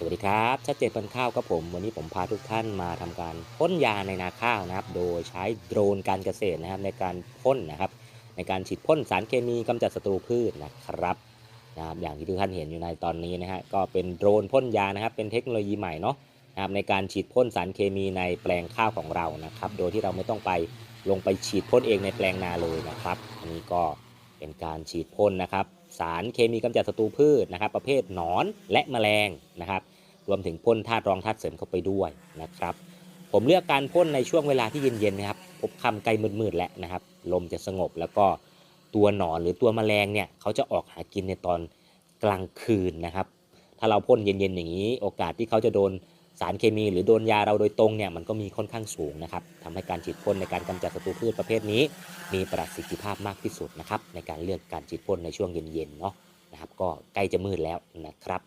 สวัสดีครับชัดเจนพันข้าวครับผม วันนี้ผมพาทุกท่านมาทำการพ่นยาในนาข้าวนะครับ โดยใช้โดรนการเกษตรนะครับในการพ่นนะครับ ในการฉีดพ่นสารเคมีกำจัดศัตรูพืชนะครับนะครับ อย่างที่ทุกท่านเห็นอยู่ในตอนนี้นะฮะก็เป็นโดรนพ่นยานะครับ เป็นเทคโนโลยีใหม่เนาะนะครับในการฉีดพ่นสารเคมีในแปลงข้าวของเรานะครับ โดยที่เราไม่ต้องไปลงไปฉีดพ่นเองในแปลงนาเลยนะครับ อันนี้ก็เป็นการฉีดพ่นนะครับ สารเคมีกำจัดศัตรูพืชนะครับ ประเภทหนอนและแมลงนะครับ รวมถึงพ่นธาตุรองธาตุเสริมเข้าไปด้วยนะครับ ผมเลือกการพ่นในช่วงเวลาที่เย็นๆนะครับพบคำไกลมืดๆแล้วนะครับ ลมจะสงบแล้วก็ตัวหนอนหรือตัวแมลงเนี่ยเขาจะออกหากินในตอนกลางคืนนะครับ ถ้าเราพ่นเย็นๆอย่างนี้ โอกาสที่เขาจะโดน สารเคมีหรือโดนยาเราโดยตรงเนี่ยมันก็มีค่อนข้างสูงนะครับทำให้การฉีดพ่นในการกำจัดศัตรูพืชประเภทนี้ มีประสิทธิภาพมากที่สุดนะครับในการเลือกการฉีดพ่นในช่วงเย็นๆเนาะนะครับก็ใกล้จะมืดแล้วนะครับ